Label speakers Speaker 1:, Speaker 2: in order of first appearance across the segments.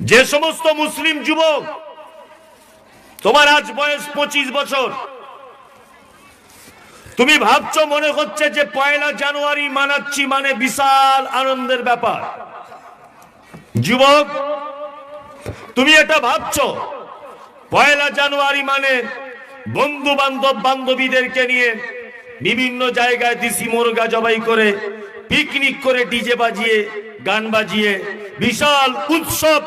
Speaker 1: যে সমস্ত মুসলিম যুবক, তোমার আজ বয়স পঁচিশ বছর। তুমি ভাবছ মনে হচ্ছে যে পয়লা জানুয়ারি মানাচ্ছি মানে বিশাল আনন্দের ব্যাপার। যুবক, তুমি এটা ভাবছ? পয়লা জানুয়ারি মানে বন্ধু বান্ধব বান্ধবীদেরকে নিয়ে বিভিন্ন জায়গায় দিসি মুরগা জবাই করে, পিকনিক করে ডিজে বাজিয়ে, গান বাজিয়ে বিশাল উৎসব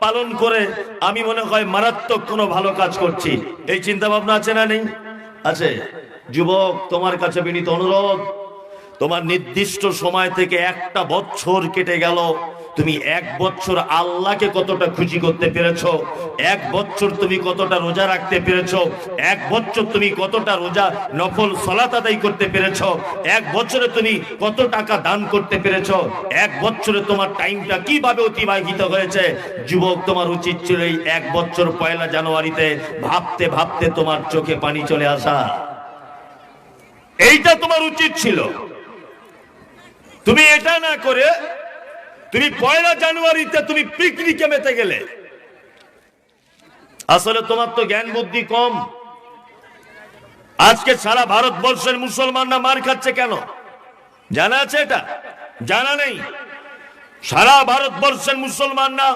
Speaker 1: পালন করে আমি মনে হয় মারাত্মক কোনো ভালো কাজ করছি। এই চিন্তা ভাবনা আছে না নেই? আছে। যুবক, তোমার কাছে বিনীত অনুরোধ। তোমার নির্দিষ্ট সময় থেকে একটা বছর কেটে গেল। তুমি এক বছর আল্লাহকে কতটা খুশি করতে পেরেছ? এক বছর তুমি কতটা রোজা রাখতে পেরেছ? এক বছর তুমি কতটা রোজা, নফল সলাত আদায় করতে পেরেছ? এক বছরে তুমি কত টাকা দান করতে পেরেছ? এক বছরে তোমার টাইমটা কীভাবে অতিবাহিত হয়েছে? যুবক, তোমার উচিত ছিল এই এক বছর পয়লা জানুয়ারিতে ভাবতে ভাবতে তোমার চোখে পানি চলে আসা। এইটা তোমার উচিত ছিল। তুমি এটা না করে তুমি পয়লা জানুয়ারিতে তুমি পিকনিকে মেতে গেলে। আসলে তোমার তো জ্ঞান বুদ্ধি কম। আজকে সারা ভারতবর্ষের মুসলমানরা মার খাচ্ছে কেন? জানা আছে এটা? জানা নেই। সারা ভারতবর্ষের মুসলমানরা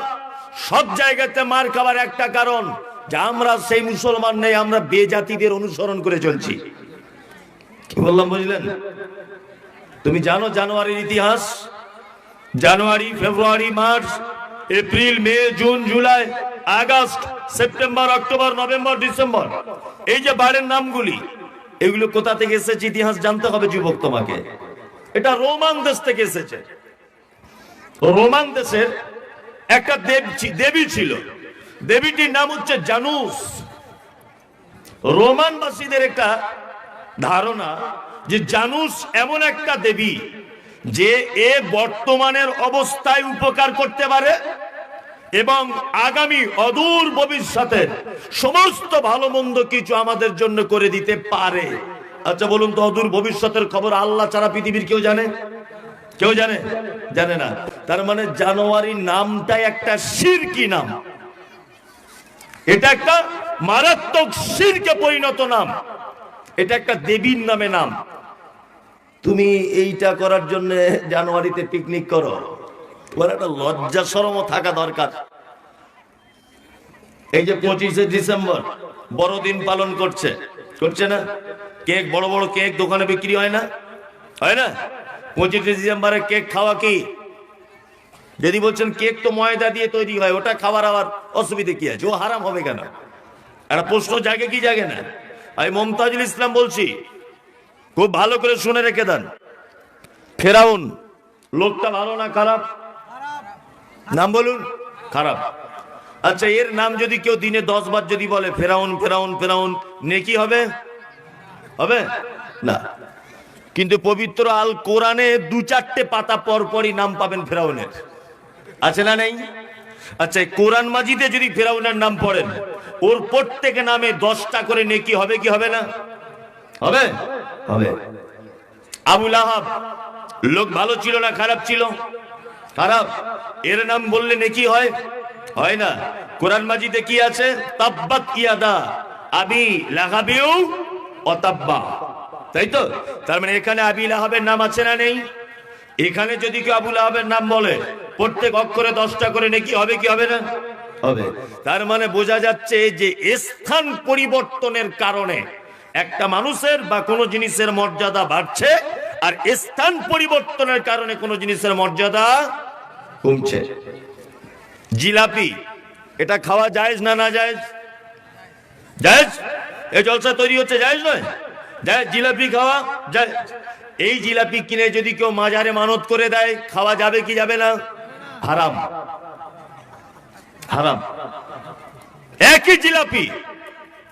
Speaker 1: সব জায়গাতে মার খাবার একটা কারণ, যে আমরা সেই মুসলমান নেই, আমরা বেজাতিদের অনুসরণ করে চলছি। কি বললাম বুঝলেন? তুমি জানো জানুয়ারির ইতিহাস? January, February, March, April, May, June, July, August, September, October, November, December. এই যে বারের নামগুলি, এগুলো কোথা থেকে এসেছে ইতিহাস জানতে হবে যুবক তোমাকে। এটা রোমান দেশ থেকে এসেছে। রোমান দেশের একটা দেব দেবী ছিল। দেবীটির নাম হচ্ছে জানুস। রোমানবাসীদের একটা ধারণা যে জানুস এমন একটা দেবী যে এ বর্তমানের অবস্থায় উপকার করতে পারে এবং আগামী অদূর ভবিষ্যতে সমস্ত ভালো মন্দ কিছু আমাদের জন্য করে দিতে পারে। আচ্ছা বলুন তো, অদূর ভবিষ্যতের খবর আল্লাহ ছাড়া পৃথিবীর কেউ জানে? কেউ জানে? জানে না। তার মানে জানুয়ারি নামটাই একটা শিরকি নাম। এটা একটা মারাত্মক শিরকে পরিণত নাম। এটা একটা দেবীর নামে নাম। তুমি এইটা করার জন্য জানুয়ারিতে পিকনিক করো। তোমার একটা লজ্জা সরমও থাকা দরকার। এই যে পঁচিশে ডিসেম্বর বড়দিন পালন করছে। করছে না? কেক, বড় বড় কেক দোকানে বিক্রি হয় না? হয় না? পঁচিশে ডিসেম্বরে কেক খাওয়া কি? যদি বলছেন কেক তো ময়দা দিয়ে তৈরি হয়, ওটা খাবার আবার অসুবিধে কি আছে? ও হারাম হবে কেন? একটা প্রশ্ন জাগে কি জাগে না? আমি মমতাজুল ইসলাম বলছি খুব ভালো করে শুনে রেখে দেন। ফেরাউন, লোকটা ভালো না খারাপ? নাম বলুন। খারাপ। আচ্ছা এর নাম যদি কেউ দিনে দশ বার যদি বলে, ফেরাউন ফেরাউন ফেরাউন, নেকি হবে? হবে? না। কিন্তু পবিত্র আল কোরআনে দু চারটে পাতা পর পরই নাম পাবেন ফেরাউনের। আছে না নেই? আচ্ছা কোরআন মাজিদে যদি ফেরাউনের নাম পড়েন, ওর প্রত্যেক নামে দশটা করে নেকি হবে কি হবে না? হবে? হবে। আবুল আহাব লোক ভালো ছিল না খারাপ ছিল? খারাপ? এর নাম বললে নেকি হয়? হয় না। কোরআন মাজিদে কি আছে? তাব্বাত ইয়াদা আবি লাগাবিউ অতাব্বা তাই তো? তার মানে এখানে আবি লাহাবের নাম আছে না নেই? এখানে যদি কেউ আবুল আহাবের নাম বলে প্রত্যেক অক্ষরে দশটা করে নাকি হবে কি হবে না? হবে। তার মানে বোঝা যাচ্ছে যে স্থান পরিবর্তনের কারণে একটা মানুষের বা কোনো জিনিসের মর্যাদা বাড়ছে আর স্থান পরিবর্তনের কারণে কোনো জিনিসের মর্যাদা কমছে। জিলাপি, এটা খাওয়া যায় না না যায় জায়েজ? এই জলসা তৈরি হচ্ছে জায়েজ নয়? যায় জিলাপি খাওয়া যায় এই জিলাপি কিনে যদি কেউ মাজারে মানত করে দেয়, খাওয়া যাবে কি যাবে না? হারাম। হারাম। একই জিলাপি,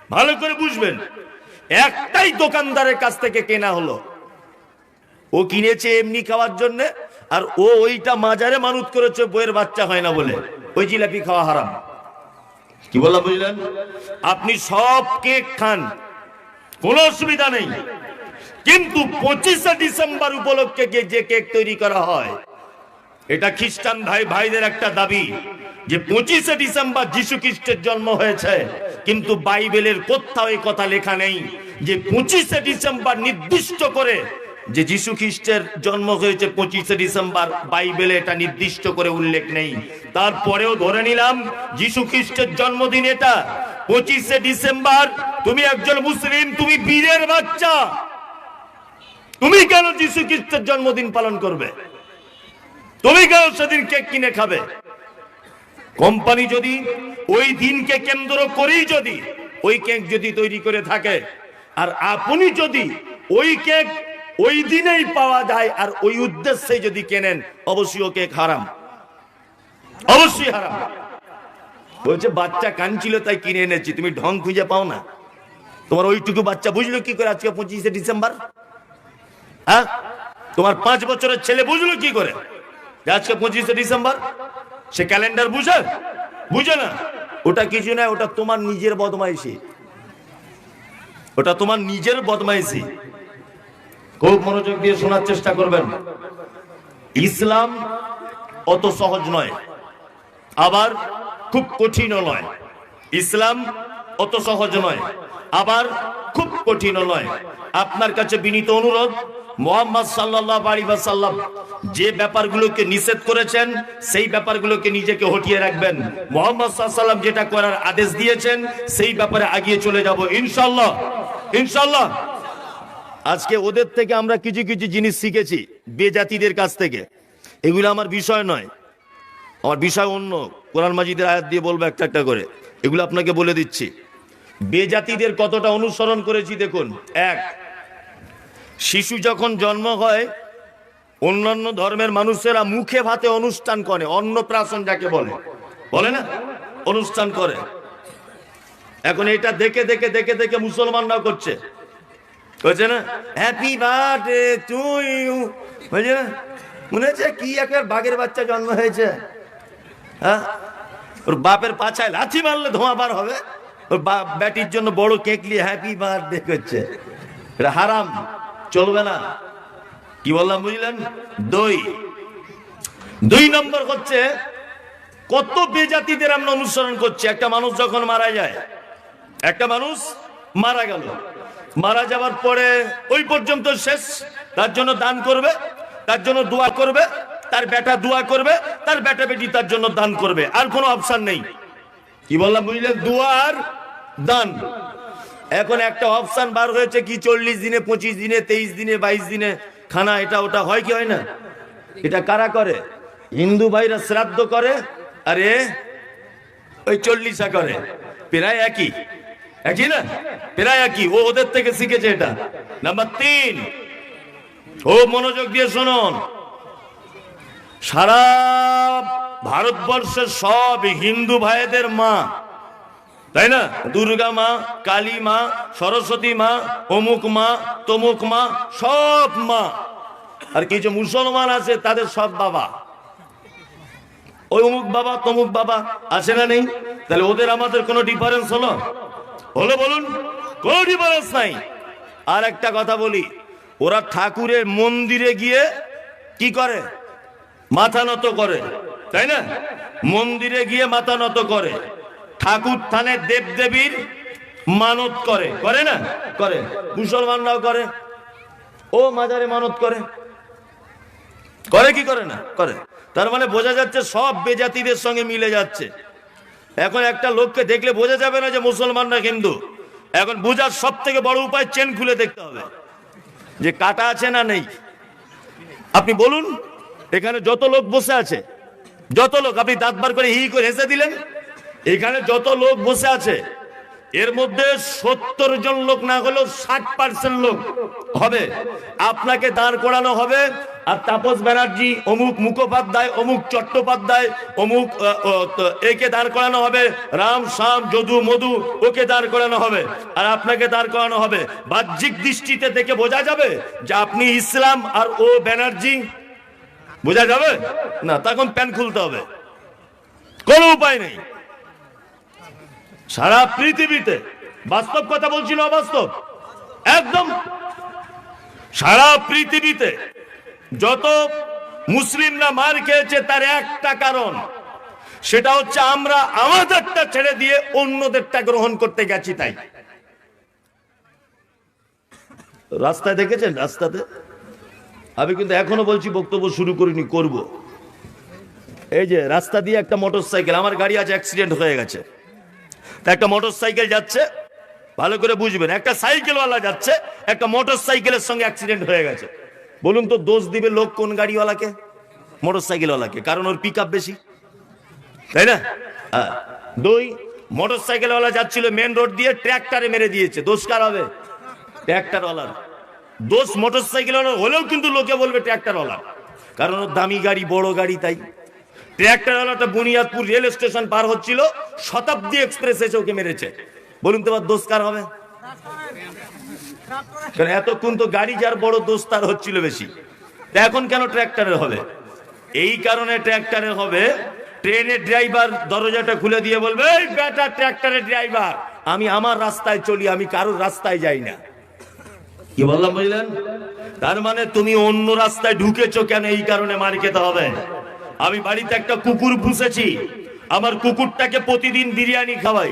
Speaker 1: ভালো করে বুঝবেন। একটাই দোকানদারের কাছ থেকে কেনা হলো। ও কিনেছে এমনি খাওয়ার জন্য আর ও ওইটা মাজারে মানত করেছে বইয়ের বাচ্চা হয় না বলে। ওই জিলাপি খাওয়া হারাম। কি বললাম বুঝলেন? আপনি সব কেক খান কোনো অসুবিধা নেই। কিন্তু পঁচিশে ডিসেম্বর উপলক্ষে যে কেক তৈরি করা হয় এটা খ্রিস্টান ভাই ভাইদের একটা দাবি। যে পঁচিশে ডিসেম্বর যিশু খ্রিস্টের জন্ম হয়েছে, কিন্তু বাইবেলের কোথাও এই কথা লেখা নেই যে পঁচিশে ডিসেম্বর নির্দিষ্ট করে যে যিশু খ্রিস্টের জন্ম হয়েছে পঁচিশে ডিসেম্বর, বাইবেলে এটা নির্দিষ্ট করে উল্লেখ নেই। তারপরেও ধরে নিলাম যিশু খ্রিস্টের জন্মদিন এটা, পঁচিশে ডিসেম্বর, তুমি একজন মুসলিম, তুমি বীরের বাচ্চা। তুমি কেন যিশু খ্রিস্টের জন্মদিন পালন করবে? তুমি কেন সেদিন কেক কিনে খাবে? কোম্পানি যদি ওই দিনকে কেন্দ্র করেই যদি ওই কেক যদি তৈরি করে থাকে, আর আপনি যদি ওই কেক ওই দিনেই পাওয়া যায় আর ওই উদ্দেশ্যে যদি কেনেন, অবশ্যই ও কেক হারাম। অবশ্যই হারাম। বলছে, বাচ্চা কানছিল তাই কিনে এনেছি। তুমি ঢং খুঁজে পাও না। তোমার ওইটুকু বাচ্চা বুঝলো কি করে আজকে পঁচিশে ডিসেম্বর? হ্যাঁ? তোমার পাঁচ বছরের ছেলে বুঝলো কি করে আজকে পঁচিশে ডিসেম্বর? সে ক্যালেন্ডার বুঝে? বুঝে না? ওটা কিছু না, ওটা তোমার নিজের বদমাইশি। ওটা তোমার নিজের বদমাইশি। খুব মনোযোগ দিয়ে শোনার চেষ্টা করবেন। ইসলাম অত সহজ নয়, আবার খুব কঠিনও নয়। ইসলাম অত সহজ নয়, আবার খুব কঠিনও নয়। আপনার কাছে বিনীত অনুরোধ মোহাম্মদ সাল্লাহ আলী সাল্লাম যে ব্যাপারগুলোকে নিষেধ করেছেন, সেই ব্যাপারগুলোকে নিজেকে হটিয়ে রাখবেন। মোহাম্মদ সাল্লাম যেটা করার আদেশ দিয়েছেন, সেই ব্যাপারে আগিয়ে চলে যাব ইনশাল্লাহ ইনশাল্লাহ আজকে ওদের থেকে আমরা কিছু কিছু জিনিস শিখেছি, বেজাতিদের কাছ থেকে। এগুলো আমার বিষয় নয়। আমার বিষয় অন্য। কোরআন মাজিদের আয়াত দিয়ে বলব একটা একটা করে। এগুলো আপনাকে বলে দিচ্ছি। বেজাতিদের কতটা অনুসরণ করেছি দেখুন। এক শিশু যখন জন্ম হয়, অন্যান্য ধর্মের মানুষেরা মুখে ভাতে অনুষ্ঠান করে, অন্নপ্রাশন যাকে বলে। বলে না? অনুষ্ঠান করে। এখন এটা দেখে দেখে দেখে দেখে মুসলমানরাও করছে। করছে না? হ্যাপি বার্থডে টু ইউ বুঝছে না মনে হচ্ছে কি একটা বাঘের বাচ্চা জন্ম হয়েছে। হ্যাঁ? ওর বাপের পাছায় লাথি মারলে ধোঁয়া বার হবে। ওর বাপ, ব্যাটির জন্য বড় কেক হ্যাপি বার্থডে করছে। এটা হারাম। চলবে না। কি বললাম, বুঝলেন? দুই। দুই নম্বর হচ্ছে, কত বেজাতিদের আমরা অনুসরণ করছি। একটা মানুষ যখন মারা যায়, একটা মানুষ মারা গেল। মারা যাওয়ার পরে ওই পর্যন্ত শেষ। তার জন্য দান করবে, তার জন্য দোয়া করবে, তার বেটা দোয়া করবে, তার বেটা বেটি তার জন্য দান করবে। আর কোনো অপশান নেই। কি বললাম, বুঝলেন? দোয়া আর দান। এখন একটা অপশন বার হয়েছে কি চল্লিশ দিনে, পঁচিশ দিনে, তেইশ দিনে, বাইশ দিনে। খানা এটা ওটা হয় কি হয় না? এটা কারা করে? হিন্দু ভাইরা শ্রাদ্ধ করে, আরে ওই চল্লিশা করে। প্রায় একই। একই না? প্রায় একই। ও ওদের থেকে শিখেছে এটা। নাম্বার তিন। ও মনোযোগ দিয়ে শুনুন। সারা ভারতবর্ষের সব হিন্দু ভাইদের মা তাই না? দুর্গা মা, কালী মা, সরস্বতী মা, অমুক মা, তমুক মা, সব মা। আর কিছু মুসলমান আছে, তাদের সব বাবা। ওই অমুক বাবা, তমুক বাবা আছে না নেই? তাহলে ওদের আমাদের কোনো ডিফারেন্স হলো? হলো বলুন, কোনো ডিফারেন্স নাই। আর একটা কথা বলি, ওরা ঠাকুরের মন্দিরে গিয়ে কি করে? মাথা নত করে, তাই না? মন্দিরে গিয়ে মাথা নত করে। ঠাকুর থানে দেব দেবীর মানত করে। করে না? করে। মুসলমানরাও করে। ও মাজারে মানত করে। করে কি করে না? করে। তার মানে বোঝা যাচ্ছে সব বেজাতিদের সঙ্গে মিলে যাচ্ছে। এখন একটা লোককে দেখলে বোঝা যাবে না যে মুসলমানরা হিন্দু। এখন বোঝার সব থেকে বড় উপায় চেন খুলে দেখতে হবে। যে কাটা আছে না নেই। আপনি বলুন, এখানে যত লোক বসে আছে, যত লোক, আপনি দাঁত বার করে হি করে হেসে দিলেন এখানে যত লোক বসে আছে, এর মধ্যে সত্তর জন লোক না হলেও ষাট পার্সেন্ট লোক হবে। আপনাকে দাঁড় করানো হবে। আর তাপস ব্যানার্জি, অমুক মুখোপাধ্যায়, অমুক চট্টোপাধ্যায়, অমুক একে দাঁড় করানো হবে। রাম, শ্যাম, যদু, মধু, ওকে দাঁড় করানো হবে। আর আপনাকে দাঁড় করানো হবে। বাহ্যিক দৃষ্টিতে দেখে বোঝা যাবে যে আপনি ইসলাম আর ও ব্যানার্জি। বোঝা যাবে? না, তখন প্যান খুলতে হবে। কোনো উপায় নেই। সারা পৃথিবীতে বাস্তব কথা বলছি না অবাস্তব। একদম সারা পৃথিবীতে যত মুসলিমরা মার খেয়েছে, তার একটা কারণ, সেটা হচ্ছে আমরা আমাদেরটা ছেড়ে দিয়ে অন্যদেরটা গ্রহণ করতে গেছি তাই। রাস্তায় দেখেছেন? রাস্তাতে? আমি কিন্তু এখনও বলছি, বক্তব্য শুরু করিনি, করব। এই যে রাস্তা দিয়ে একটা মোটর সাইকেল আমার গাড়ি আজ অ্যাক্সিডেন্ট হয়ে গেছে। তা একটা মোটর সাইকেল যাচ্ছে, ভালো করে বুঝবেন, একটা সাইকেলওয়ালা যাচ্ছে, একটা মোটর সাইকেলের সঙ্গে অ্যাক্সিডেন্ট হয়ে গেছে। বলুন তো, দোষ দিবে লোক কোন গাড়িওয়ালাকে? মোটর সাইকেলওয়ালাকে কারণ ওর পিক বেশি। তাই না? হ্যাঁ। দুই মোটর সাইকেলওয়ালা যাচ্ছিল মেন রোড দিয়ে ট্র্যাক্টরে মেরে দিয়েছে। দোষ কার হবে? ট্র্যাক্টরওয়ালার দোষ মোটর সাইকেলওয়ালার হলেও কিন্তু লোকে বলবে ট্র্যাক্টরওয়ালার কারণ ওর দামি গাড়ি, বড় গাড়ি, তাই। ট্র্যাক্টরওয়ালাটা বুনিয়াদপুর রেল স্টেশন পার হচ্ছিল, শতাব্দী এক্সপ্রেস এসে ওকে মেরেছে। বলুন তো এবার দোষ কার হবে? এতক্ষণ তো গাড়ি যার বড় দোষ, তার হচ্ছিল বেশি। এখন কেন ট্র্যাক্টরের হবে? এই কারণে ট্র্যাক্টরে হবে, ট্রেনের ড্রাইভার দরজাটা খুলে দিয়ে বলবে বেটা ট্র্যাক্টরের ড্রাইভার, আমি আমার রাস্তায় চলি, আমি কারোর রাস্তায় যাই না। কি বললাম বুঝলেন? তার মানে তুমি অন্য রাস্তায় ঢুকেছো কেন? এই কারণে মার খেতে হবে। আমি বাড়িতে একটা কুকুর পুষেছি। আমার কুকুরটাকে প্রতিদিন বিরিয়ানি খাওয়াই।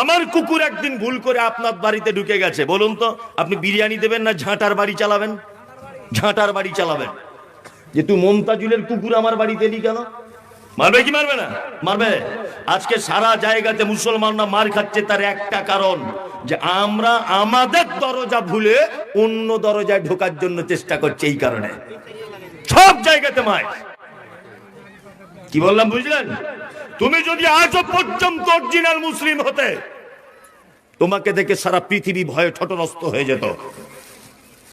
Speaker 1: আমার কুকুর একদিন ভুল করে আপনার বাড়িতে ঢুকে গেছে। বলুন তো, আপনি বিরিয়ানি দেবেন না ঝাঁটার বাড়ি চালাবেন? ঝাঁটার বাড়ি চালাবেন। যে তুই মমতাজুলের কুকুর আমার বাড়িতে এলি কেন? মারবে কি মারবে না? মারবে। আজকে সারা জায়গাতে মুসলমানরা মার খাচ্ছে তার একটা কারণ, যে আমরা আমাদের দরজা ভুলে অন্য দরজায় ঢোকার জন্য চেষ্টা করছি এই কারণে। সব জায়গাতে মায় কি বললাম, বুঝলেন? তুমি যদি আজও পর্যন্ত অরিজিনাল মুসলিম হতে, তোমাকে দেখে সারা পৃথিবী ভয়ে ঠটরস্ত হয়ে যেত।